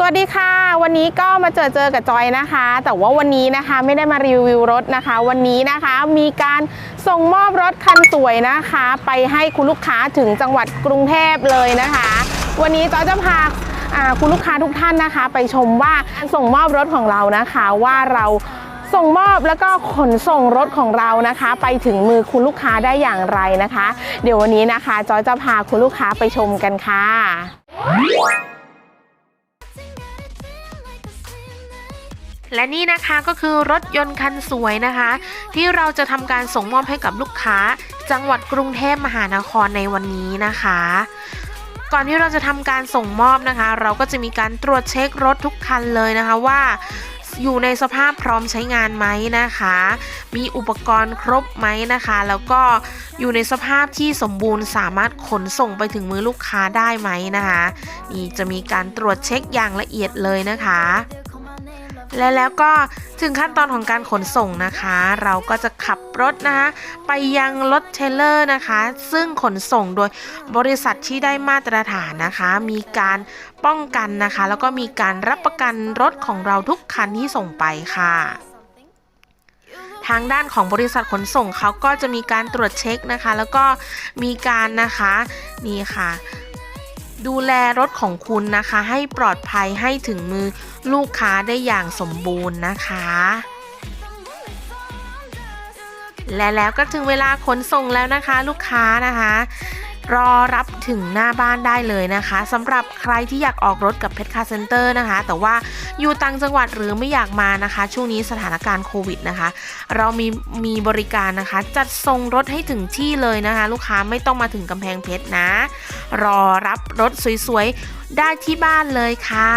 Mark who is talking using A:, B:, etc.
A: สวัสดีค่ะ วันนี้ก็มาเจอเจอกับจอยนะคะ แต่ว่าวันนี้นะคะไม่ได้มารีวิวรถนะคะ วันนี้นะคะมีการส่งมอบรถคันสวยนะคะ ไปให้คุณลูกค้าถึงจังหวัดกรุงเทพเลยนะคะ วันนี้จอยจะพาคุณลูกค้าทุกท่านนะคะ ไปชมว่าส่งมอบรถของเรานะคะว่าเราส่งมอบแล้วก็ขนส่งรถของเรานะคะ ไปถึงมือคุณลูกค้าได้อย่างไรนะคะ เดี๋ยววันนี้นะคะจอยจะพาคุณลูกค้าไปชมกันค่ะ
B: และนี่นะคะก็คือรถยนต์คันสวยนะคะ ที่เราจะทำการส่งมอบให้กับลูกค้า จังหวัดกรุงเทพมหานครในวันนี้นะคะ ก่อนที่เราจะทำการส่งมอบนะคะ เราก็จะมีการตรวจเช็ครถทุกคันเลยนะคะว่าอยู่ในสภาพพร้อมใช้งานไหมนะคะ มีอุปกรณ์ครบไหมนะคะ แล้วก็อยู่ในสภาพที่สมบูรณ์สามารถขนส่งไปถึงมือลูกค้าได้ไหมนะคะ นี่จะมีการตรวจเช็คอย่างละเอียดเลยนะคะ และแล้วก็ถึงขั้นตอนของการขนส่งนะคะ เราก็จะขับรถนะคะไปยังรถเทรลเลอร์นะคะ ซึ่งขนส่งโดยบริษัทที่ได้มาตรฐานนะคะ มีการป้องกันนะคะ แล้วก็มีการรับประกันรถของเราทุกคันที่ส่งไปค่ะทางด้านของบริษัทขนส่งเขาก็จะมีการตรวจเช็คนะคะ แล้วก็มีการนะคะนี่ค่ะ ดูแลรถของคุณนะคะ ให้ปลอดภัยให้ถึงมือลูกค้าได้อย่างสมบูรณ์นะคะ และแล้วก็ถึงเวลาขนส่งแล้วนะคะ ลูกค้านะคะ รอรับถึงหน้าบ้านได้เลยนะคะสำหรับใครที่อยากออกรถกับเพชรคาเซ็นเตอร์นะคะ แต่ว่าอยู่ต่างจังหวัดหรือไม่อยากมานะคะ ช่วงนี้สถานการณ์โควิดนะคะ เรามีมีบริการนะคะ จัดส่งรถให้ถึงที่เลยนะคะ ลูกค้าไม่ต้องมาถึงกำแพงเพชรนะ รอรับรถสวยๆ ได้ที่บ้านเลยค่ะ